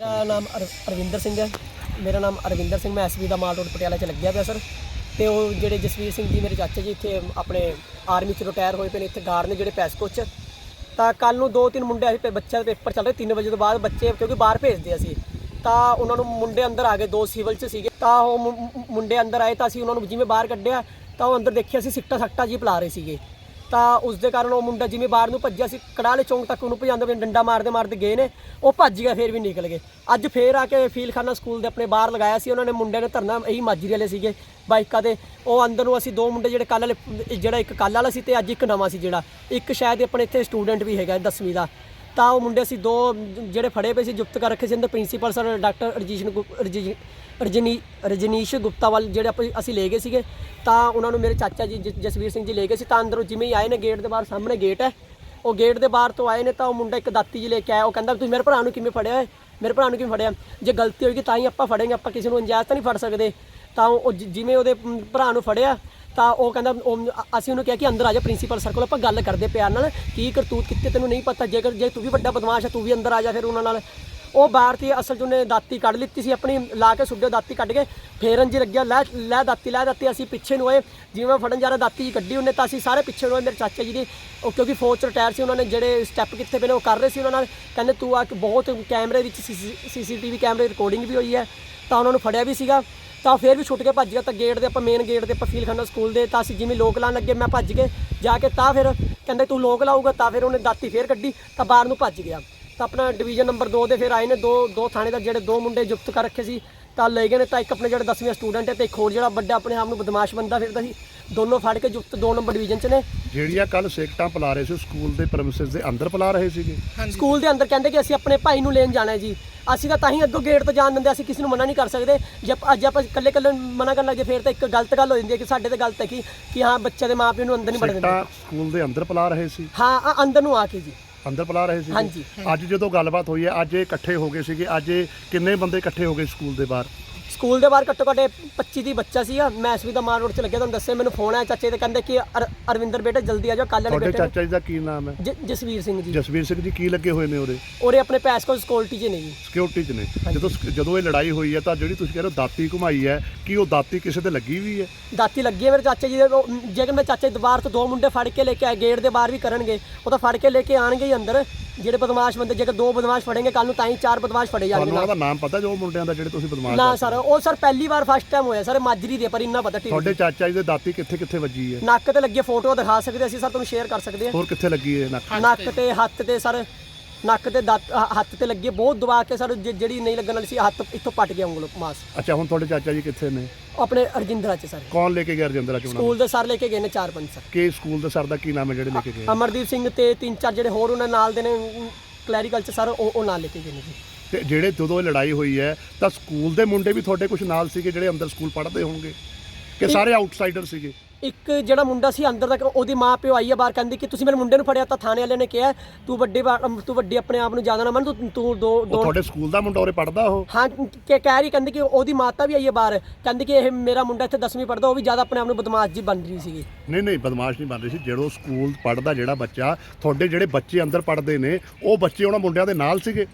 ਮੇਰਾ ਨਾਮ ਅਰ- ਅਰਵਿੰਦਰ ਸਿੰਘ ਹੈ। ਮੇਰਾ ਨਾਮ ਅਰਵਿੰਦਰ ਸਿੰਘ, ਮੈਂ ਐਸਬੀ ਦਾ ਮਾਲ ਰੋਡ ਪਟਿਆਲਾ 'ਚ ਲੱਗਿਆ ਪਿਆ, ਸਰ। ਤੇ ਉਹ ਜਿਹੜੇ ਜਸਵੀਰ ਸਿੰਘ ਜੀ, ਮੇਰੇ ਚਾਚਾ ਜੀ ਇੱਥੇ ਆਪਣੇ ਆਰਮੀ 'ਚ ਰਿਟਾਇਰ ਹੋਏ ਪਏ ਨੇ, ਇੱਥੇ ਗਾਰਡ ਨੇ ਜਿਹੜੇ ਪੈਸਕੋ 'ਚ ਤਾਂ ਕੱਲ ਨੂੰ ਦੋ ਤਿੰਨ ਮੁੰਡੇ ਅਸੀਂ ਪਏ, ਬੱਚਿਆਂ ਦੇ ਪੇਪਰ ਚੱਲ ਰਹੇ 3 ਵਜੇ ਤੋਂ ਬਾਅਦ ਬੱਚੇ ਕਿਉਂਕਿ ਬਾਹਰ ਭੇਜਦੇ ਅਸੀਂ। ਤਾਂ ਉਹਨਾਂ ਨੂੰ ਮੁੰਡੇ ਅੰਦਰ ਆ ਗਏ, ਦੋ ਸਿਵਲ 'ਚ ਸੀਗੇ। ਤਾਂ ਉਹ ਮੁ- ਮੁੰਡੇ ਅੰਦਰ ਆਏ ਤਾਂ ਅਸੀਂ ਉਹਨਾਂ ਨੂੰ ਜਿਵੇਂ ਬਾਹਰ ਕੱਢਿਆ, ਤਾਂ ਉਹ ਅੰਦਰ ਦੇਖਿਆ, ਅਸੀਂ ਸਿੱਟਾ ਸੱਟਾ ਜੀ ਪਲਾ ਰਹੇ ਸੀਗੇ। ਤਾਂ ਉਸ ਦੇ ਕਾਰਨ ਉਹ ਮੁੰਡਾ ਜਿਵੇਂ ਬਾਹਰ ਨੂੰ ਭੱਜਿਆ ਸੀ, ਕੜਾਲੇ ਚੌਂਕ ਤੱਕ ਉਹਨੂੰ ਭਜਾਉਂਦੇ ਪਏ ਡੰਡਾ ਮਾਰਦੇ ਮਾਰਦੇ ਗਏ ਨੇ, ਉਹ ਭੱਜ ਗਿਆ, ਫੇਰ ਵੀ ਨਿਕਲ ਗਏ। ਅੱਜ ਫੇਰ ਆ ਕੇ ਫੀਲਖਾਨਾ ਸਕੂਲ ਦੇ ਆਪਣੇ ਬਾਹਰ ਲਗਾਇਆ ਸੀ, ਉਹਨਾਂ ਨੇ ਮੁੰਡਿਆਂ ਨੇ ਧਰਨਾ, ਇਹੀ ਮਾਜਰੀ ਵਾਲੇ ਸੀਗੇ, ਬਾਈਕਾਂ ਦੇ ਉਹ ਅੰਦਰ ਨੂੰ ਅਸੀਂ ਦੋ ਮੁੰਡੇ ਜਿਹੜੇ ਕੱਲ ਵਾਲੇ, ਜਿਹੜਾ ਇੱਕ ਕੱਲ ਵਾਲਾ ਸੀ ਤੇ ਅੱਜ ਇੱਕ ਨਵਾਂ ਸੀ ਜਿਹੜਾ। ਇੱਕ ਸ਼ਾਇਦ ਆਪਣੇ ਇੱਥੇ ਸਟੂਡੈਂਟ ਵੀ ਹੈਗਾ 10ਵੀਂ ਦਾ। ਤਾਂ ਉਹ ਮੁੰਡੇ ਅਸੀਂ ਦੋ ਜਿਹੜੇ ਫੜੇ ਪਏ ਸੀ, ਜੁਪਤ ਕਰ ਰੱਖੇ ਸੀ। ਅੰਦਰ ਪ੍ਰਿੰਸੀਪਲ ਸਰ ਡਾਕਟਰ ਰਜੀਸ਼ਨ ਗੁਪ- ਰਜੀ- ਰਜਨੀ, ਰਜਨੀਸ਼ ਗੁਪਤਾ ਵੱਲ ਜਿਹੜੇ ਆਪਾਂ ਅਸੀਂ ਲੈ ਗਏ ਸੀਗੇ, ਤਾਂ ਉਹਨਾਂ ਨੂੰ ਮੇਰੇ ਚਾਚਾ ਜੀ ਜ- ਜਸਵੀਰ ਸਿੰਘ ਜੀ ਲੈ ਗਏ ਸੀ। ਤਾਂ ਅੰਦਰੋਂ ਜਿਵੇਂ ਹੀ ਆਏ ਨੇ ਗੇਟ ਦੇ ਬਾਹਰ, ਸਾਹਮਣੇ ਗੇਟ ਹੈ। ਉਹ ਗੇਟ ਦੇ ਬਾਹਰ ਤੋਂ ਆਏ ਨੇ ਤਾਂ ਉਹ ਮੁੰਡਾ ਇੱਕ ਦਾਤੀ ਜੀ ਲੈ ਕੇ ਆਇਆ। ਉਹ ਕਹਿੰਦਾ, ਤੁਸੀਂ ਮੇਰੇ ਭਰਾ ਨੂੰ ਕਿਵੇਂ ਫੜਿਆ ਹੈ? ਮੇਰੇ ਭਰਾ ਨੂੰ ਕਿਵੇਂ ਫੜਿਆ? ਜੇ ਗਲਤੀ ਹੋਏਗੀ ਤਾਂ ਹੀ ਆਪਾਂ ਫੜਾਂਗੇ। ਆਪਾਂ ਕਿਸੇ ਨੂੰ ਅੰਜਾਇਜ਼ ਤਾਂ ਨਹੀਂ ਫੜ ਸਕਦੇ। ਤਾਂ ਉਹ ਜਿਵੇਂ ਉਹਦੇ ਭਰਾ ਨੂੰ ਫੜਿਆ ਤਾਂ ਉਹ ਕਹਿੰਦਾ ਉਹ- ਅ- ਅਸੀਂ ਉਹਨੂੰ ਕਿਹਾ ਕਿ ਅੰਦਰ ਆ ਜਾ ਪ੍ਰਿੰਸੀਪਲ ਸਰ ਕੋਲ ਆਪਾਂ ਗੱਲ ਕਰਦੇ ਪਿਆਰ ਨਾਲ ਕੀ ਕਰਤੂਤ ਕਿੱਤੇ ਤੈਨੂੰ ਨਹੀਂ ਪਤਾ ਜੇਕਰ ਜੇ ਤੂੰ ਵੀ ਵੱਡਾ ਬਦਮਾਸ਼ ਹੈ ਤੂੰ ਵੀ ਅੰਦਰ ਆ ਜਾ ਫਿਰ ਉਹਨਾਂ ਨਾਲ ਉਹ ਬਾਹਰ ਤੇ ਅਸਲ 'ਚ ਉਹਨੇ ਦਾਤੀ ਕੱਢ ਲਿੱਤੀ ਸੀ ਆਪਣੀ ਲਾ ਕੇ ਸੁੱਡੇ ਦਾਤੀ ਕੱਢ ਕੇ ਫੇਰਨ ਜੀ ਲੱਗਿਆ ਲੈ ਲੈ ਦਾਤੀ ਲੈ ਦਾਤੀ ਅਸੀਂ ਪਿੱਛੇ ਨੂੰ ਆਏ ਜਿਵੇਂ ਮੈਂ ਫੜਨ ਜਾ ਰਿਹਾ ਦਾਤੀ ਜੀ ਕੱਢੀ ਉਹਨੇ ਤਾਂ ਅਸੀਂ ਸਾਰੇ ਪਿੱਛੇ ਨੂੰ ਹੋਏ ਮੇਰੇ ਚਾਚਾ ਜੀ ਦੀ ਉਹ ਕਿਉਂਕਿ ਫੌਜ 'ਚ ਰਿਟਾਇਰ ਸੀ ਉਹਨਾਂ ਨੇ ਜਿਹੜੇ ਸਟੈਪ ਕਿੱਥੇ ਪਏ ਨੇ ਉਹ ਕਰ ਰਹੇ ਸੀ ਉਹਨਾਂ ਨਾਲ ਕਹਿੰਦੇ ਤੂੰ ਆ ਕੇ ਬਹੁਤ ਕੈਮਰੇ ਵਿੱਚ ਸੀਸੀਟੀਵੀ ਕੈਮਰੇ ਰਿਕਾਰਡਿੰਗ ਵੀ ਹੋਈ ਹੈ ਤਾਂ ਉਹਨਾਂ ਨੂੰ ਫੜਿਆ ਵੀ ਸੀਗਾ ਤਾਂ ਫਿਰ ਵੀ ਛੁੱਟ ਕੇ ਭੱਜ ਗਿਆ ਤਾਂ ਗੇਟ ਦੇ ਆਪਾਂ ਮੇਨ ਗੇਟ ਦੇ ਆਪਾਂ ਫੀਲ ਖਾਨਾ ਸਕੂਲ ਦੇ ਤਾਂ ਅਸੀਂ ਜਿਵੇਂ ਲੋਕ ਲਾਉਣ ਲੱਗੇ ਮੈਂ ਭੱਜ ਕੇ ਜਾ ਕੇ ਤਾਂ ਫਿਰ ਕਹਿੰਦੇ ਤੂੰ ਲੋਕ ਲਾਊਗਾ ਤਾਂ ਫਿਰ ਉਹਨੇ ਦਾਤੀ ਫੇਰ ਕੱਢੀ ਤਾਂ ਬਾਹਰ ਨੂੰ ਭੱਜ ਗਿਆ। ਤਾਂ ਆਪਣਾ ਡਿਵੀਜ਼ਨ ਨੰਬਰ 2 ਦੇ ਫਿਰ ਆਏ ਨੇ ਦੋ ਦੋ ਥਾਣੇ ਦਾ ਜਿਹੜੇ ਦੋ ਮੁੰਡੇ ਜੁਗਤ ਕਰ ਰੱਖੇ ਸੀ ਤਾਂ ਲੈ ਗਏ ਨੇ ਤਾਂ ਇੱਕ ਆਪਣੇ ਜਿਹੜੇ 10ਵੀਂ ਸਟੂਡੈਂਟ ਹੈ ਤੇ ਇੱਕ ਹੋਰ ਜਿਹੜਾ ਵੱਡਾ ਆਪਣੇ ਆਪ ਨੂੰ ਬਦਮਾਸ਼ ਬੰਦਾ ਫਿਰਦਾ ਸੀ ਦੋਨੋਂ ਫੜ ਕੇ ਜੁਗਤ 2 ਨੰਬਰ ਡਿਵੀਜ਼ਨ 'ਚ ਨੇ। ਜਿਹੜੀਆਂ ਕੱਲ ਸਿਗਟਾਂ ਪਲਾ ਰਹੇ ਸੀ ਸਕੂਲ ਦੇ ਪ੍ਰੈਮਿਸਿਸ ਦੇ ਅੰਦਰ ਪਲਾ ਰਹੇ ਸੀਗੇ। ਸਕੂਲ ਦੇ ਅੰਦਰ ਕਹਿੰਦੇ ਕਿ ਅਸੀਂ ਆਪਣੇ ਭਾਈ ਨੂੰ ਲੈਣ ਜਾਣਾ ਹੈ ਜੀ। ਅਸੀਂ ਤਾਂ ਤਾਂ ਹੀ ਅੱਗੋਂ ਗੇਟ ਤੋਂ ਜਾਣ ਦਿੰਦੇ ਅਸੀਂ ਕਿਸੇ ਨੂੰ ਮਨਾ ਨਹੀਂ ਕਰ ਸਕਦੇ। ਜੇ ਆਪਾਂ- ਅੱਜ ਆਪਾਂ ਇਕੱਲੇ ਇਕੱਲੇ ਮਨਾ ਕਰਨ ਲੱਗੇ ਫਿਰ ਤਾਂ ਇੱਕ ਗਲਤ ਗੱਲ ਹੋ ਜਾਂਦੀ ਹੈ ਕਿ ਸਾਡੇ ਤੇ ਗਲਤ ਹੈ ਕਿ ਕਿ ਹਾਂ ਬੱਚੇ ਦੇ ਮਾਪਿਆਂ ਨੂੰ ਅੰਦਰ ਨਹੀਂ ਵੜਨ ਦਿੰਦੇ। ਸਕੂਲ ਦੇ ਅੰਦਰ ਪਲਾ ਰਹੇ ਸੀ। ਹਾਂ ਆ ਅੰਦਰ ਨੂੰ ਆ ਕੇ ਜੀ। ਅੰਦਰ ਪਲਾ ਰਹੇ ਸੀ। ਹਾਂਜੀ। ਅੱਜ ਜਦੋਂ ਗੱਲਬਾਤ ਹੋਈ ਹੈ ਅੱਜ ਇਹ ਇਕੱਠੇ ਹੋ ਗਏ ਸੀਗੇ ਅੱਜ ਇਹ ਕਿੰਨੇ ਬੰਦੇ ਇਕੱਠੇ ਹੋ ਗਏ ਸਕੂਲ ਦੇ ਬਾਹਰ? ਸਕੂਲ ਦੇ ਬਾਹਰ ਘੱਟੋ ਘੱਟ 25 ਦੀ ਬੱਚਾ ਸੀਗਾ। ਮੈਂ ਐਸਵੀ ਦਾ ਮਾਰ ਰੋਡ 'ਚ ਲੱਗਿਆ ਤੁਹਾਨੂੰ ਦੱਸਿਆ ਮੈਨੂੰ ਫੋਨ ਆਇਆ ਚਾਚੇ ਦੇ ਕਹਿੰਦੇ ਕਿ ਅਰ- ਅਰਵਿੰਦਰ ਬੇਟਾ ਜਲਦੀ ਆ ਜਾਓ ਕੱਲ੍ਹ ਵਾਲੇ ਤੁਹਾਡੇ ਬੇਟੇ ਚਾਚਾ ਜੀ ਦਾ ਕੀ ਨਾਮ ਹੈ? ਜ- ਜਸਵੀਰ ਸਿੰਘ ਜੀ। ਜਸਵੀਰ ਸਿੰਘ ਜੀ ਕੀ ਲੱਗੇ ਹੋਏ ਨੇ ਉਹਦੇ? ਉਹਦੇ ਆਪਣੇ ਪੈਸਕੋ ਸਕਿਉਰਟੀ 'ਚ ਨੇ ਜੀ। ਸਿਕਿਉਰਿਟੀ 'ਚ ਨੇ। ਜਦੋਂ ਜਦੋਂ ਇਹ ਲੜਾਈ ਹੋਈ ਹੈ ਤਾਂ ਜਿਹੜੀ ਤੁਸੀਂ ਕਹਿ ਰਹੇ ਹੋ ਦਾਤੀ ਘੁਮਾਈ ਹੈ ਕੀ ਉਹ ਦਾਤੀ ਕਿਸੇ ਤੇ ਲੱਗੀ ਵੀ ਹੈ? ਦਾਤੀ ਲੱਗੀ ਹੈ ਮੇਰੇ ਚਾਚੇ ਜੀ ਦੇ ਉਹ, ਮ, ਜੇਕਰ ਮੇਰੇ ਚਾਚੇ ਦੇ ਤੋਂ ਦੋ ਮੁੰਡੇ ਫੜ ਕੇ ਲੈ ਕੇ ਆਏ ਗੇਟ ਦੇ ਬਾਹਰ ਵੀ ਕਰਨਗੇ ਉਹ ਤਾਂ ਫੜ ਕੇ ਲੈ ਕੇ ਆਣਗੇ ਹੀ ਅੰਦਰ। ਜਿਹੜੇ ਬਦਮਾਸ਼ ਬੰਦੇ ਜੇਕਰ ਦੋ ਬਦਮਾਸ਼ ਫੜेंगे ਕੱਲ ਨੂੰ ਤਾਂ ਹੀ ਚਾਰ ਬਦਮਾਸ਼ ਫੜੇ ਜਾਣਗੇ ਤੁਹਾਨੂੰ ਨਾਲ। ਉਹਨਾਂ ਦਾ ਨਾਮ ਪਤਾ ਜੋ ਮੁੰਡਿਆਂ ਦਾ ਜਿਹੜੇ ਤੁਸੀਂ ਬਦਮਾਸ਼ ਨਾ? ਸਰ ਉਹ ਸਰ ਪਹਿਲੀ ਵਾਰ ਫਸਟ ਟਾਈਮ ਹੋਇਆ ਸਰ ਮਾਜਰੀ ਦੇ ਪਰ ਇੰਨਾ ਪਤਾ ਠੀਕ ਤੁਹਾਡੇ ਚਾਚਾ ਜੀ ਦੇ ਦਾਤੀ ਕਿੱਥੇ ਕਿੱਥੇ ਵੱਜੀ ਹੈ? ਨੱਕ ਤੇ ਲੱਗੀ ਫੋਟੋ ਦਿਖਾ ਸਕਦੇ ਅਸੀਂ ਸਰ ਤੁਹਾਨੂੰ ਸ਼ੇਅਰ ਕਰ ਸਕਦੇ ਹੋਰ ਕਿੱਥੇ ਲੱਗੀ ਹੈ ਨੱਕ? ਹਾਂ ਨੱਕ ਤੇ ਹੱਥ ਤੇ ਸਰ। ਨੱਕ ਤੇ ਦੰਦ- ਹ- ਹੱਥ ਤੇ ਲੱਗੀ ਬਹੁਤ ਦਬਾ ਕੇ ਸਰ ਜਿ- ਜਿਹੜੀ ਨਹੀਂ ਲੱਗਣ ਵਾਲੀ ਸੀ ਹੱਥ ਇੱਥੋਂ ਪਟ ਗਿਆ ਉਂਗਲ ਮਾਸ। ਅੱਛਾ ਹੁਣ ਤੁਹਾਡੇ ਚਾਚਾ ਜੀ ਕਿੱਥੇ ਨੇ? ਆਪਣੇ ਅਰਜਿੰਦਰਾ ਚ ਸਰ। ਕੌਣ ਲੈ ਕੇ ਗਿਆ ਰਜਿੰਦਰਾ ਚੋਂ ਸਕੂਲ ਦੇ ਸਰ ਲੈ ਕੇ ਗਏ ਨੇ ਚਾਰ ਪੰਜ ਸਰ। ਕਿ ਸਕੂਲ ਦੇ ਸਰ ਦਾ ਕੀ ਨਾਮ ਹੈ ਜਿਹੜੇ ਲੈ ਕੇ ਗਏ ਅਮਰਦੀਪ ਸਿੰਘ ਤੇ ਤਿੰਨ ਚਾਰ ਜਿਹੜੇ ਹੋਰ ਉਹਨਾਂ ਨਾਲ ਦੇ ਨੇ ਕਲੈਰੀਕਲ ਚ ਸਰ ਉਹ ਉਹ ਨਾਲ ਲੈ ਕੇ ਗਏ ਨੇ ਜੀ। ਤੇ ਜਿਹੜੇ ਜਦੋਂ ਇਹ ਲੜਾਈ ਹੋਈ ਹੈ ਤਾਂ ਸਕੂਲ ਦੇ ਮੁੰਡੇ ਵੀ ਤੁਹਾਡੇ ਕੁਝ ਨਾਲ ਸੀਗੇ ਜਿਹੜੇ ਅੰਦਰ ਸਕੂਲ ਪੜ੍ਹਦੇ ਹੋਣਗੇ? ਕਿ ਸਾਰੇ ਆਊਟਸਾਈਡਰ ਸੀਗੇ? ਇੱਕ ਜਿਹੜਾ ਮੁੰਡਾ ਸੀ ਅੰਦਰ ਤੱਕ ਉਹਦੀ ਮਾਂ ਪਿਓ ਆਈ ਬਾਹਰ ਕਹਿੰਦੀ ਕਿ ਤੁਸੀਂ ਮੇਰੇ ਮੁੰਡੇ ਨੂੰ ਫੜਿਆ ਤਾਂ ਥਾਣੇ ਵਾਲਿਆਂ ਨੇ ਕਿਹਾ ਤੂੰ ਵੱਡੇ ਬਾ- ਤੂੰ ਵੱਡੀ ਆਪਣੇ ਆਪ ਨੂੰ ਜ਼ਿਆਦਾ ਨਾ ਮੰਨ ਤੂੰ ਤੂੰ ਦੋ ਉਹ ਦੋ ਤੁਹਾਡੇ ਸਕੂਲ ਦਾ ਮੁੰਡਾ ਉਰੇ ਪੜ੍ਹਦਾ ਉਹ? ਹਾਂ ਕਿ ਕਹਿ ਰਹੀ ਕਹਿੰਦੀ ਕਿ ਉਹਦੀ ਮਾਤਾ ਵੀ ਆਈ ਹੈ ਬਾਹਰ ਕਹਿੰਦੀ ਕਿ ਇਹ ਮੇਰਾ ਮੁੰਡਾ ਇੱਥੇ 10ਵੀਂ ਪੜਦਾ ਉਹ ਵੀ ਜ਼ਿਆਦਾ ਆਪਣੇ ਆਪ ਨੂੰ ਬਦਮਾਸ਼ ਜੀ ਬਣ ਰਹੀ ਸੀਗੀ। ਨਹੀਂ ਨਹੀਂ ਬਦਮਾਸ਼ ਨਹੀਂ ਬਣ ਰਹੀ ਸੀ ਜਦੋਂ ਸਕੂਲ ਪੜ੍ਹਦਾ ਜਿਹੜਾ ਬੱਚਾ ਤੁਹਾਡੇ ਜਿਹੜੇ ਬੱਚੇ ਅੰਦਰ ਪੜ੍ਹਦੇ ਨੇ ਉਹ ਬੱਚੇ ਉਹਨਾਂ ਮੁੰਡਿਆਂ ਦੇ ਨਾਲ ਸੀਗੇ?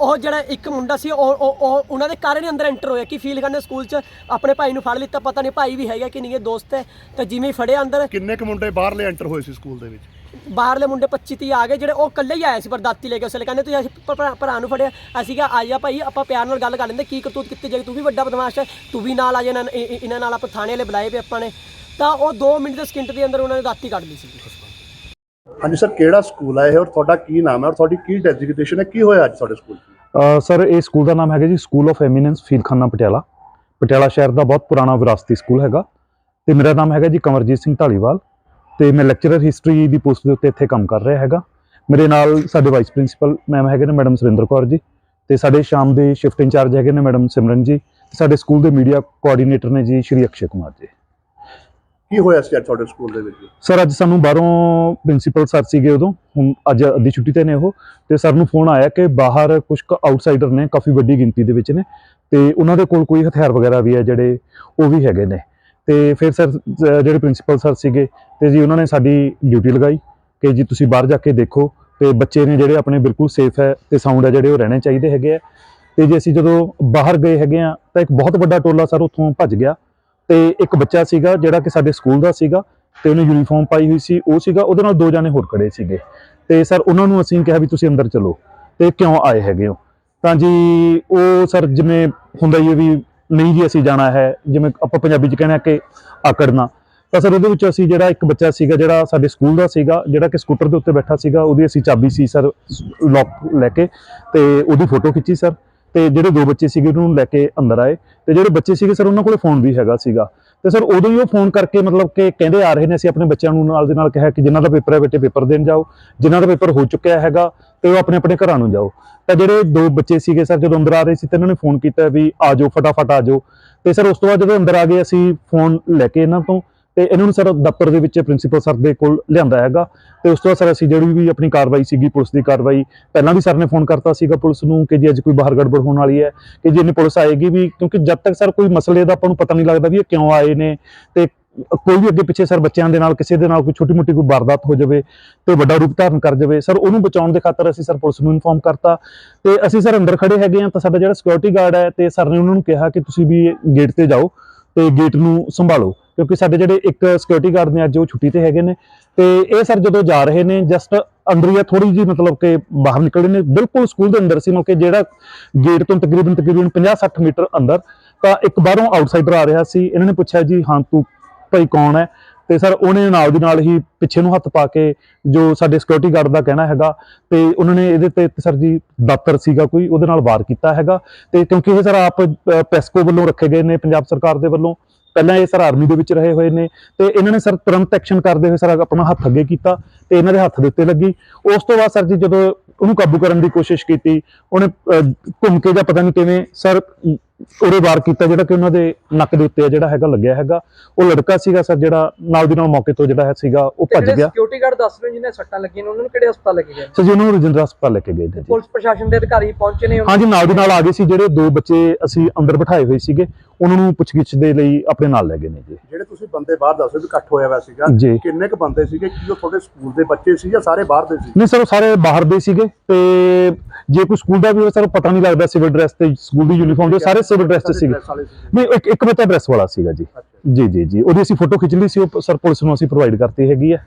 ਉਹ ਜਿਹੜਾ ਇੱਕ ਮੁੰਡਾ ਸੀ ਉਹ ਉਹ ਉਹ ਉਹਨਾਂ ਦੇ ਕਾਰਨ ਹੀ ਅੰਦਰ ਐਂਟਰ ਹੋਇਆ। ਕਿ ਫੀਲ ਕਰਨੇ ਸਕੂਲ 'ਚ? ਆਪਣੇ ਭਾਈ ਨੂੰ ਫੜ ਲਿੱਤਾ ਪਤਾ ਨਹੀਂ ਭਾਈ ਵੀ ਹੈਗਾ ਕਿ ਨਹੀਂ ਇਹ ਦੋਸਤ ਹੈ ਤਾਂ ਜਿਵੇਂ ਹੀ ਫੜਿਆ ਅੰਦਰ। ਕਿੰਨੇ ਕੁ ਮੁੰਡੇ ਬਾਹਰਲੇ ਐਂਟਰ ਹੋਏ ਸੀ ਸਕੂਲ ਦੇ ਵਿੱਚ? ਬਾਹਰਲੇ ਮੁੰਡੇ 25 30 ਆ ਗਏ ਜਿਹੜੇ ਉਹ ਇਕੱਲੇ ਹੀ ਆਏ ਸੀ ਪਰ ਦਾਤੀ ਲੈ ਕੇ। ਉਸਲੇ ਕਹਿੰਦੇ ਤੁਸੀਂ ਅਸੀਂ ਭਰਾ ਭਰਾ ਨੂੰ ਫੜਿਆ ਅਸੀਂ ਕਿਹਾ ਆ ਜਾ ਭਾਈ ਆਪਾਂ ਪਿਆਰ ਨਾਲ ਗੱਲ ਕਰ ਲੈਂਦੇ ਕੀ ਕਰਤੂਤ ਕਿੱਥੇ ਜਾਏ ਤੂੰ ਵੀ ਵੱਡਾ ਬਦਮਾਸ਼ ਹੈ ਤੂੰ ਵੀ ਨਾਲ ਆ ਜਾ ਇਹਨਾਂ ਇਹ- ਇਹ- ਇਹਨਾਂ ਨਾਲ ਆਪਾਂ ਥਾਣੇ ਵਾਲੇ ਬੁਲਾਏ ਪਏ ਆਪਾਂ ਨੇ। ਤਾਂ ਉਹ 2 ਮਿੰਟ ਦੇ ਸਕਿੰਟ ਦੇ ਅੰਦਰ ਉਹਨਾਂ ਨੇ ਦਾਤੀ ਕੱਢ ਲਈ ਸੀ। ਹਾਂਜੀ ਸਰ, ਕਿਹੜਾ ਸਕੂਲ ਹੈ ਇਹ ਔਰ ਤੁਹਾਡਾ ਕੀ ਨਾਮ ਹੈ ਔਰ ਤੁਹਾਡੀ ਕੀ ਡੈਜ਼ਿਗਨੇਸ਼ਨ ਹੈ? ਕੀ ਹੋਇਆ ਅੱਜ ਤੁਹਾਡੇ ਸਕੂਲ ਸਰ, ਇਹ ਸਕੂਲ ਦਾ ਨਾਮ ਹੈਗਾ ਜੀ school of eminence Feelkhana, Patiala. Patiala ਸ਼ਹਿਰ ਦਾ ਬਹੁਤ ਪੁਰਾਣਾ ਵਿਰਾਸਤੀ ਸਕੂਲ ਹੈਗਾ ਤੇ ਮੇਰਾ ਨਾਮ ਹੈਗਾ ਜੀ ਕੰਵਰਜੀਤ ਸਿੰਘ ਢਾਲੀਵਾਲ ਤੇ ਮੈਂ ਲੈਕਚਰਰ ਹਿਸਟਰੀ ਦੀ ਪੋਸਟ ਦੇ ਉੱਤੇ ਇੱਥੇ ਕੰਮ ਕਰ ਰਿਹਾ ਹੈਗਾ। ਮੇਰੇ ਨਾਲ ਸਾਡੇ ਵਾਈਸ ਪ੍ਰਿੰਸੀਪਲ ਮੈਮ ਹੈਗੇ ਨੇ ਮੈਡਮ ਸੁਰਿੰਦਰ ਕੌਰ ਜੀ ਤੇ ਸਾਡੇ ਸ਼ਾਮ ਦੇ ਸ਼ਿਫਟ ਇੰਚਾਰਜ ਹੈਗੇ ਨੇ ਮੈਡਮ ਸਿਮਰਨ ਜੀ ਤੇ ਸਾਡੇ ਸਕੂਲ ਦੇ ਮੀਡੀਆ ਕੋਆਰਡੀਨੇਟਰ ਨੇ ਜੀ ਸ਼੍ਰੀ ਅਕਸ਼ੇ ਕੁਮਾਰ ਜੀ। ਕੀ ਹੋਇਆ ਸੀ ਅੱਜ ਤੁਹਾਡੇ ਸਕੂਲ ਦੇ ਵਿੱਚ? ਸਰ, ਅੱਜ ਸਾਨੂੰ ਬਾਹਰੋਂ ਪ੍ਰਿੰਸੀਪਲ ਸਰ ਸੀਗੇ ਉਦੋਂ। ਹੁਣ ਅੱਜ ਅੱਧੀ ਛੁੱਟੀ ਤੇ ਨੇ ਉਹ। ਤੇ ਸਰ ਨੂੰ ਫੋਨ ਆਇਆ ਕਿ ਬਾਹਰ ਕੁਝ ਆਊਟਸਾਈਡਰ ਨੇ, ਕਾਫੀ ਵੱਡੀ ਗਿਣਤੀ ਦੇ ਵਿੱਚ ਨੇ। ਤੇ ਉਹਨਾਂ ਦੇ ਕੋਲ ਕੋਈ ਹਥਿਆਰ ਵਗੈਰਾ ਵੀ ਹੈ ਜਿਹੜੇ ਉਹ ਵੀ ਹੈਗੇ ਨੇ। ਤੇ ਫਿਰ ਸਰ ਜਿਹੜੇ ਪ੍ਰਿੰਸੀਪਲ ਸਰ ਸੀਗੇ, ਤੇ ਜੀ ਉਹਨਾਂ ਨੇ ਸਾਡੀ ਡਿਊਟੀ ਲਗਾਈ ਕਿ ਜੀ ਤੁਸੀਂ ਬਾਹਰ ਜਾ ਕੇ ਦੇਖੋ। ਤੇ ਬੱਚੇ ਨੇ ਜਿਹੜੇ ਆਪਣੇ ਬਿਲਕੁਲ ਸੇਫ ਹੈ ਤੇ ਸਾਊਂਡ ਹੈ ਜਿਹੜੇ ਉਹ ਰਹਿਣੇ ਚਾਹੀਦੇ ਹੈਗੇ ਆ। ਤੇ ਜੇ ਅਸੀਂ ਜਦੋਂ ਬਾਹਰ ਗਏ ਹੈਗੇ ਆ, ਤਾਂ ਇੱਕ ਬਹੁਤ ਵੱਡਾ ਟੋਲਾ ਸਰ ਉੱਥੋਂ ਭੱਜ ਗਿਆ। ਤੇ ਇੱਕ ਬੱਚਾ ਸੀਗਾ ਜਿਹੜਾ ਕਿ ਸਾਡੇ ਸਕੂਲ ਦਾ ਸੀਗਾ ਤੇ ਉਹਨੇ ਯੂਨੀਫਾਰਮ ਪਾਈ ਹੋਈ ਸੀ, ਉਹ ਸੀਗਾ, ਉਹਦੇ ਨਾਲ ਦੋ ਜਾਣੇ ਹੋਰ ਖੜੇ ਸੀਗੇ। ਤੇ ਸਰ, ਉਹਨਾਂ ਨੂੰ ਅਸੀਂ ਕਿਹਾ ਵੀ ਤੁਸੀਂ ਅੰਦਰ ਚਲੋ ਤੇ ਕਿਉਂ ਆਏ ਹੈਗੇ ਹੋ? ਤਾਂ ਜੀ, ਉਹ ਸਰ ਜਿਵੇਂ ਹੁੰਦਾ ਹੀ ਵੀ ਨਹੀਂ ਜੀ ਅਸੀਂ ਜਾਣਾ ਹੈ, ਜਿਵੇਂ ਆਪਾਂ ਪੰਜਾਬੀ ਚ ਕਹਿੰਦੇ ਕਿ ਆਕੜਨਾ ਤਾਂ ਸਰ ਉਹਦੇ ਵਿੱਚ ਅਸੀਂ ਜਿਹੜਾ ਇੱਕ ਬੱਚਾ ਸੀਗਾ ਜਿਹੜਾ ਸਾਡੇ ਸਕੂਲ ਦਾ ਸੀਗਾ, ਜਿਹੜਾ ਕਿ ਸਕੂਟਰ ਦੇ ਉੱਤੇ ਬੈਠਾ ਸੀਗਾ, ਉਹਦੀ ਅਸੀਂ ਚਾਬੀ ਸੀ ਸਰ ਲੌਕ ਲੈ ਕੇ ਤੇ ਉਹਦੀ ਫੋਟੋ ਖਿੱਚੀ ਸਰ। ਤੇ ਜਿਹੜੇ ਦੋ ਬੱਚੇ ਸੀਗੇ ਉਹਨੂੰ ਲੈ ਕੇ ਅੰਦਰ ਆਏ ਤੇ ਜਿਹੜੇ ਬੱਚੇ ਸੀਗੇ ਸਰ, ਉਹਨਾਂ ਕੋਲੇ ਫੋਨ ਵੀ ਹੈਗਾ ਸੀਗਾ। ਤੇ ਸਰ, ਉਦੋਂ ਹੀ ਉਹ ਫੋਨ ਕਰਕੇ ਮਤਲਬ ਕਿ ਕਹਿੰਦੇ ਆ ਰਹੇ ਨੇ ਅਸੀਂ ਆਪਣੇ ਬੱਚਿਆਂ ਨੂੰ ਨਾਲ ਦੇ ਨਾਲ ਕਿਹਾ ਕਿ ਜਿਨ੍ਹਾਂ ਦਾ ਪੇਪਰ ਹੈ ਬੇਟੇ ਪੇਪਰ ਦੇਣ ਜਾਓ, ਜਿਨ੍ਹਾਂ ਦਾ ਪੇਪਰ ਹੋ ਚੁੱਕਿਆ ਹੈਗਾ ਤੇ ਉਹ ਆਪਣੇ ਆਪਣੇ ਘਰਾਂ ਨੂੰ ਜਾਓ। ਤਾਂ ਜਿਹੜੇ ਦੋ ਬੱਚੇ ਸੀਗੇ ਸਰ, ਜਦੋਂ ਅੰਦਰ ਆ ਰਹੇ ਸੀ ਤੇ ਇਹਨਾਂ ਨੇ ਫੋਨ ਕੀਤਾ ਵੀ ਆ ਜਾਓ, ਫਟਾਫਟ ਆ ਜਾਓ। ਤੇ ਸਰ, ਉਸ ਤੋਂ ਬਾਅਦ ਜਦੋਂ ਅੰਦਰ ਆ ਗਏ, ਅਸੀਂ ਫੋਨ ਲੈ ਕੇ ਇਹਨਾਂ ਤੋਂ ਤੇ ਇਹਨਾਂ ਨੂੰ ਸਰ ਦਫ਼ਤਰ ਦੇ ਵਿੱਚ ਪ੍ਰਿੰਸੀਪਲ ਸਰ ਦੇ ਕੋਲ ਲਿਆਂਦਾ ਹੈਗਾ। ਤੇ ਉਸ ਤੋਂ ਬਾਅਦ ਸਰ ਅਸੀਂ ਜਿਹੜੀ ਵੀ ਆਪਣੀ ਕਾਰਵਾਈ ਸੀਗੀ, ਪੁਲਿਸ ਦੀ ਕਾਰਵਾਈ, ਪਹਿਲਾਂ ਵੀ ਸਰ ਨੇ ਫੋਨ ਕਰਤਾ ਸੀਗਾ ਪੁਲਿਸ ਨੂੰ ਕਿ ਜੀ ਅੱਜ ਕੋਈ ਬਾਹਰ ਗੜਬੜ ਹੋਣ ਵਾਲੀ ਹੈ, ਕਿ ਜੀ ਇਹਨੇ ਪੁਲਿਸ ਆਏਗੀ ਵੀ, ਕਿਉਂਕਿ ਜਦ ਤੱਕ ਸਰ ਕੋਈ ਮਸਲੇ ਦਾ ਆਪਾਂ ਨੂੰ ਪਤਾ ਨਹੀਂ ਲੱਗਦਾ ਵੀ ਇਹ ਕਿਉਂ ਆਏ ਨੇ। ਤੇ ਕੋਈ ਵੀ ਅੱਗੇ ਪਿੱਛੇ ਸਰ ਬੱਚਿਆਂ ਦੇ ਨਾਲ, ਕਿਸੇ ਦੇ ਨਾਲ ਕੋਈ ਛੋਟੀ ਮੋਟੀ ਕੋਈ ਵਾਰਦਾਤ ਹੋ ਜਾਵੇ ਤੇ ਵੱਡਾ ਰੂਪ ਧਾਰਨ ਕਰ ਜਾਵੇ, ਸਰ ਉਹਨੂੰ ਬਚਾਉਣ ਦੇ ਖਾਤਰ ਅਸੀਂ ਸਰ ਪੁਲਿਸ ਨੂੰ ਇਨਫੋਰਮ ਕਰਤਾ। ਤੇ ਅਸੀਂ ਸਰ ਅੰਦਰ ਖੜੇ ਹੈਗੇ ਆ ਤਾਂ ਸਾਡਾ ਜਿਹੜਾ ਸਿਕਿਉਰਿਟੀ ਗਾਰਡ ਹੈ ਤੇ ਸਰ ਨੇ ਉਹਨਾਂ ਨੂੰ ਕਿਹਾ ਕਿ ਤੁਸੀਂ ਵੀ ਗੇਟ ਤੇ ਜਾਓ ਤੇ ਗੇਟ ਨੂੰ ਸੰਭਾਲੋ। ਕਿਉਂਕਿ ਸਾਡੇ ਜਿਹੜੇ ਇੱਕ ਸਿਕਿਉਰਿਟੀ ਗਾਰਡ ਨੇ ਅੱਜ ਉਹ ਛੁੱਟੀ ਤੇ ਹੈਗੇ ਨੇ। ਤੇ ਇਹ ਸਰ ਜਦੋਂ ਜਾ ਰਹੇ ਨੇ ਜਸਟ ਅੰਦਰ ਹੀ ਥੋੜੀ ਜੀ ਮਤਲਬ ਕਿ ਬਾਹਰ ਨਿਕਲੇ ਨੇ। ਬਿਲਕੁਲ ਸਕੂਲ ਦੇ ਅੰਦਰ ਸੀ ਮਤਲਬ ਕਿ ਜਿਹੜਾ ਗੇਟ ਤੋਂ ਤਕਰੀਬਨ ਤਕਰੀਬਨ 50-60 ਮੀਟਰ ਅੰਦਰ, ਤਾਂ ਇੱਕ ਬਾਹਰੋਂ ਆਊਟਸਾਈਡਰ ਆ ਰਿਹਾ ਸੀ। ਇਹਨਾਂ ਨੇ ਪੁੱਛਿਆ ਜੀ, ਹਾਂ, ਤੂੰ ਭਾਈ ਕੌਣ ਹੈ? ਤੇ ਸਰ ਉਹਨੇ ਨਾਲ ਦੀ ਨਾਲ ਹੀ ਪਿੱਛੇ ਨੂੰ ਹੱਥ ਪਾ ਕੇ ਜੋ ਸਾਡੇ ਸਿਕਿਉਰਿਟੀ ਗਾਰਡ ਦਾ ਕਹਿਣਾ ਹੈਗਾ, ਤੇ ਉਹਨਾਂ ਨੇ ਇਹਦੇ ਤੇ ਸਰ ਜੀ ਦਾਤਰ ਸੀਗਾ ਕੋਈ, ਉਹਦੇ ਨਾਲ ਵਾਰ ਕੀਤਾ ਹੈਗਾ। ਤੇ ਕਿਉਂਕਿ ਇਹ ਸਰ ਆਪ ਪੈਸਕੋ ਵੱਲੋਂ ਰੱਖੇ ਗਏ ਨੇ, ਪੰਜਾਬ ਸਰਕਾਰ ਦੇ ਵੱਲੋਂ। ਪਹਿਲਾਂ ਇਹ ਸਰ ਆਰਮੀ ਦੇ ਵਿੱਚ ਰਹੇ ਹੋਏ ਨੇ ਤੇ ਇਹਨਾਂ ਨੇ ਸਰ ਤੁਰੰਤ ਐਕਸ਼ਨ ਕਰਦੇ ਹੋਏ ਸਰ ਆਪਣਾ ਹੱਥ ਅੱਗੇ ਕੀਤਾ ਤੇ ਇਹਨਾਂ ਦੇ ਹੱਥ ਦੇ ਉੱਤੇ ਲੱਗੀ। ਉਸ ਤੋਂ ਬਾਅਦ ਸਰ ਜੀ ਜਦੋਂ ਉਹਨੂੰ ਕਾਬੂ ਕਰਨ ਦੀ ਕੋਸ਼ਿਸ਼ ਕੀਤੀ ਉਹਨੇ ਘੁੰਮ ਕੇ ਜਾਂ ਪਤਾ ਨਹੀਂ ਕਿਵੇਂ ਸਰ ਉਹਦੇ ਵਾਰ ਕੀਤਾ ਜਿਹੜਾ ਕਿ ਉਹਨਾਂ ਦੇ ਨੱਕ ਦੇ ਉੱਤੇ ਜਿਹੜਾ ਹੈਗਾ ਲੱਗਿਆ ਹੈਗਾ। ਉਹ ਲੜਕਾ ਸੀਗਾ ਸਰ ਜਿਹੜਾ ਨਾਲ ਦੀ ਨਾਲ ਮੌਕੇ ਤੋਂ ਜਿਹੜਾ ਹੈ ਸੀਗਾ ਉਹ ਭੱਜ ਗਿਆ। ਸਿਕਿਉਰਿਟੀ ਗਾਰਡ ਦੱਸ ਰਹੇ ਜਿਹਨੇ ਸੱਟਾਂ ਲੱਗੀਆਂ ਨੇ? ਉਹਨਾਂ ਨੂੰ ਕਿਹੜੇ ਹਸਪਤਾਲ ਲੈ ਕੇ ਗਏ? ਸਰ ਜੀ ਉਹਨੂੰ ਰਜਿੰਦਰਾ ਹਸਪਤਾਲ ਲੈ ਕੇ ਗਏ ਜੀ। ਪੁਲਿਸ ਪ੍ਰਸ਼ਾਸਨ ਦੇ ਅਧਿਕਾਰੀ ਪਹੁੰਚੇ ਨੇ? ਹਾਂਜੀ ਨਾਲ ਦੀ ਨਾਲ ਆ ਗਏ ਸੀ ਜਿਹੜੇ ਦੋ ਬੱਚੇ ਅਸੀਂ ਅੰਦਰ ਬਿਠਾਏ ਹੋਏ ਸੀਗੇ। ਉਹਨਾਂ ਨੂੰ ਪੁੱਛਗਿੱਛ ਦੇ ਲਈ ਆਪਣੇ ਨਾਲ ਲੈ ਗਏ ਨੇ ਜੀ। ਜਿਹੜੇ ਤੁਸੀਂ ਬੰਦੇ ਬਾਹਰ ਦੱਸੋ ਵੀ ਇਕੱਠ ਹੋਇਆ ਹੋਇਆ ਸੀਗਾ ਜੀ। ਕਿੰਨੇ ਕੁ ਬੰਦੇ ਸੀਗੇ? ਕੀ ਉਹ ਤੁਹਾਡੇ ਸਕੂਲ ਦੇ ਬੱਚੇ ਸੀ ਜਾਂ ਸਾਰੇ ਬਾਹਰ ਦੇ ਸੀ? ਨਹੀਂ ਸਰ ਉਹ ਸਾਰੇ ਬਾਹਰ ਦੇ ਸੀਗੇ ਤੇ ਜੇ ਕੋਈ ਸਕੂਲ ਦਾ ਵੀ ਹੋਵੇ ਸਰ ਪਤਾ ਨਹੀਂ ਲੱਗਦਾ ਸਿਵਲ ਡਰੈਸ ਤੇ ਸਕੂਲ ਦੀ ਯੂਨੀਫਾਰਮ ਦੇ ਸਾਰੇ ਸਿਵਲ ਡਰੈਸ ਤੇ ਸੀਗੇ। ਡਰੈਸ ਵਾਲੇ ਸੀਗੇ ਨਹੀਂ ਇੱਕ ਇੱਕ ਬੱਚਾ ਡਰੈਸ ਵਾਲਾ ਸੀਗਾ ਜੀ। ਅੱਛਾ। ਜੀ ਜੀ ਜੀ। ਉਹਦੀ ਅਸੀਂ ਫੋਟੋ ਖਿੱਚ ਲਈ ਸੀ ਉਹ ਸਰ ਪੁਲਿਸ ਨੂੰ ਅਸੀਂ ਪ੍ਰੋਵਾਈਡ ਕਰਤੀ ਹੈਗੀ ਹੈ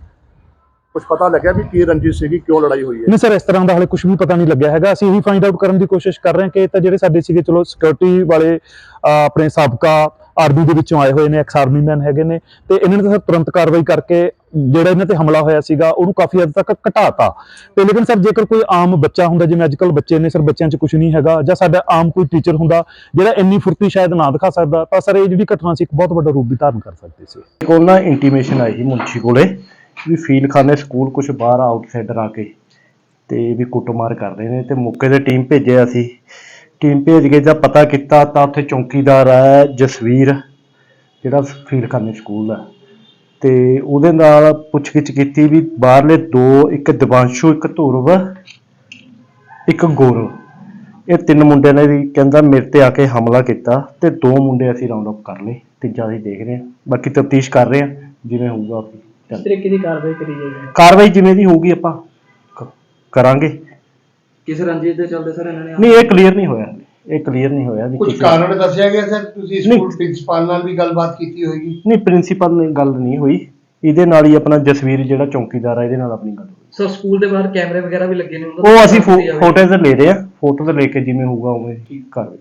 ਕੁਝ ਪਤਾ ਲੱਗਿਆ ਵੀ ਕੀ ਰੰਜਿਸ਼ ਸੀਗੀ ਕਿਉਂ ਲੜਾਈ ਹੋਈ ਹੈ? ਨਹੀਂ ਸਰ ਇਸ ਤਰ੍ਹਾਂ ਦਾ ਹਾਲੇ ਕੁਝ ਵੀ ਪਤਾ ਨਹੀਂ ਲੱਗਿਆ ਹੈਗਾ। ਅਸੀਂ ਇਹੀ ਫਾਈਂਡ ਆਊਟ ਕਰਨ ਦੀ ਕੋਸ਼ਿਸ਼ ਕਰ ਰਹੇ ਹਾਂ ਕਿ ਇਹ ਤਾਂ ਜਿਹੜੇ ਸਾਡੇ ਸੀਗੇ ਚਲੋ ਸਿਕਿਉਰਿਟੀ ਵਾਲੇ ਅਹ, ਆਪਣੇ ਸਾਬਕਾ ਆਰਮੀ ਦੇ ਵਿੱਚੋਂ ਆਏ ਹੋਏ ਨੇ ਐਕਸ ਆਰਮੀ ਮੈਨ ਹੈਗੇ ਨੇ। ਤੇ ਇਹਨਾਂ ਨੇ ਤਾਂ ਸਰ ਤੁਰੰਤ ਕਾਰਵਾਈ ਕਰਕੇ ਜਿਹੜਾ ਇਹਨਾਂ ਤੇ ਹਮਲਾ ਹੋਇਆ ਸੀਗਾ ਉਹਨੂੰ ਕਾਫੀ ਹੱਦ ਤੱਕ ਘਟਾਤਾ। ਤੇ ਲੇਕਿਨ ਸਰ ਜੇਕਰ ਕੋਈ ਆਮ ਬੱਚਾ ਹੁੰਦਾ ਜਿਵੇਂ ਅੱਜਕੱਲ ਬੱਚੇ ਨੇ ਸਰ ਬੱਚਿਆਂ 'ਚ ਕੁਝ ਨਹੀਂ ਹੈਗਾ ਜਾਂ ਸਾਡਾ ਆਮ ਕੋਈ ਟੀਚਰ ਹੁੰਦਾ ਜਿਹੜਾ ਇੰਨੀ ਫੁਰਤੀ ਸ਼ਾਇਦ ਨਾ ਦਿਖਾ ਸਕਦਾ ਤਾਂ ਸਰ ਇਹ ਜਿਹੜੀ ਘਟਨਾ ਸੀ ਇੱਕ ਬਹੁਤ ਵੱਡਾ ਰੂਪ ਵੀ ਧਾਰਨ ਕਰ ਸਕਦੀ ਸੀ। ਕੋਲ ਨਾ ਇੰਟੀਮੇਸ਼ਨ ਆਈ ਸੀ ਮੁੰਸ਼ੀ ਕੋਲੇ। ਵੀ ਫੀਲਖਾਨੇ ਸਕੂਲ ਕੁਝ ਬਾਹਰ ਆਊਟਸਾਈਡਰ ਆ ਕੇ ਤੇ ਵੀ ਕੁੱਟਮਾਰ ਕਰ ਰਹੇ ਨੇ ਤੇ ਮੌਕੇ ਤੇ ਟੀਮ ਭੇਜਿਆ ਅਸੀਂ ਟੀਮ ਭੇਜ ਕੇ ਜਦ ਪਤਾ ਕੀਤਾ ਤਾਂ ਉੱਥੇ ਚੌਕੀਦਾਰ ਹੈ ਜਸਵੀਰ, ਜਿਹੜਾ ਫੀਲਖਾਨੇ ਸਕੂਲ ਹੈ ਤੇ ਉਹਦੇ ਨਾਲ ਪੁੱਛਗਿੱਛ ਕੀਤੀ ਵੀ ਬਾਹਰਲੇ ਦੋ, ਇੱਕ ਦਿਵਾਂਸ਼ੂ, ਇੱਕ ਧੁਰਵ, ਇੱਕ ਗੌਰਵ। ਇਹ ਤਿੰਨ ਮੁੰਡਿਆਂ ਨੇ ਵੀ ਕਹਿੰਦਾ ਮੇਰੇ ਤੇ ਆ ਕੇ ਹਮਲਾ ਕੀਤਾ ਤੇ ਦੋ ਮੁੰਡੇ ਅਸੀਂ ਰਾਉਂਡ ਅਪ ਕਰ ਲਏ, ਤੀਜਾ ਅਸੀਂ ਦੇਖ ਰਹੇ ਹਾਂ। ਬਾਕੀ ਤਫਤੀਸ਼ ਕਰ ਰਹੇ ਹਾਂ, ਜਿਵੇਂ ਹੋਊਗਾ। ਅਸੀਂ ਇਸ ਚੱਲ- ਤਰੀਕੇ ਦੀ ਕਾਰਵਾਈ ਕਰੀ ਜਾਏਗੀ? ਕਾਰਵਾਈ ਜਿਵੇਂ ਦੀ ਹੋਊਗੀ ਆਪਾਂ ਕ- ਕਰਾਂਗੇ। ਕਿਸ ਰੰਜਿਸ਼ ਦੇ ਚੱਲਦੇ ਸਰ ਇਹਨਾਂ ਨੇ ਨਹੀਂ ਇਹ ਕਲੀਅਰ ਨਹੀਂ ਹੋਇਆ। ਇਹ ਕਲੀਅਰ ਨਹੀਂ ਹੋਇਆ ਵੀ ਕੁਝ ਕਿਸੇ- ਕਾਰਨ ਦੱਸਿਆ ਗਿਆ ਸਰ? ਤੁਸੀਂ ਨਹੀਂ। ਸਕੂਲ ਪ੍ਰਿੰਸੀਪਲ ਨਾਲ ਵੀ ਗੱਲਬਾਤ ਕੀਤੀ ਹੋਏਗੀ। ਨਹੀਂ ਪ੍ਰਿੰਸੀਪਲ ਨਾਲ ਗੱਲ ਨਹੀਂ ਹੋਈ। ਇਹਦੇ ਨਾਲ ਹੀ ਆਪਣਾ ਜਸਵੀਰ ਜਿਹੜਾ ਚੌਕੀਦਾਰ ਆ ਇਹਦੇ ਨਾਲ ਆਪਣੀ ਗੱਲ ਹੋਈ। ਸਰ ਸਕੂਲ ਦੇ ਬਾਹਰ ਕੈਮਰੇ ਵਗੈਰਾ ਵੀ ਲੱਗੇ ਨੇ? ਉਹਨਾਂ ਉਹ ਅਸੀਂ। ਫੋਟੋਜ਼ ਲੈ ਰਹੇ ਆ। ਫੋਟੋਜ਼ ਲੈ ਕੇ ਜਿਵੇਂ ਹੋਊਗਾ ਉਵੇਂ ਹੀ ਕਾਰਵਾਈ।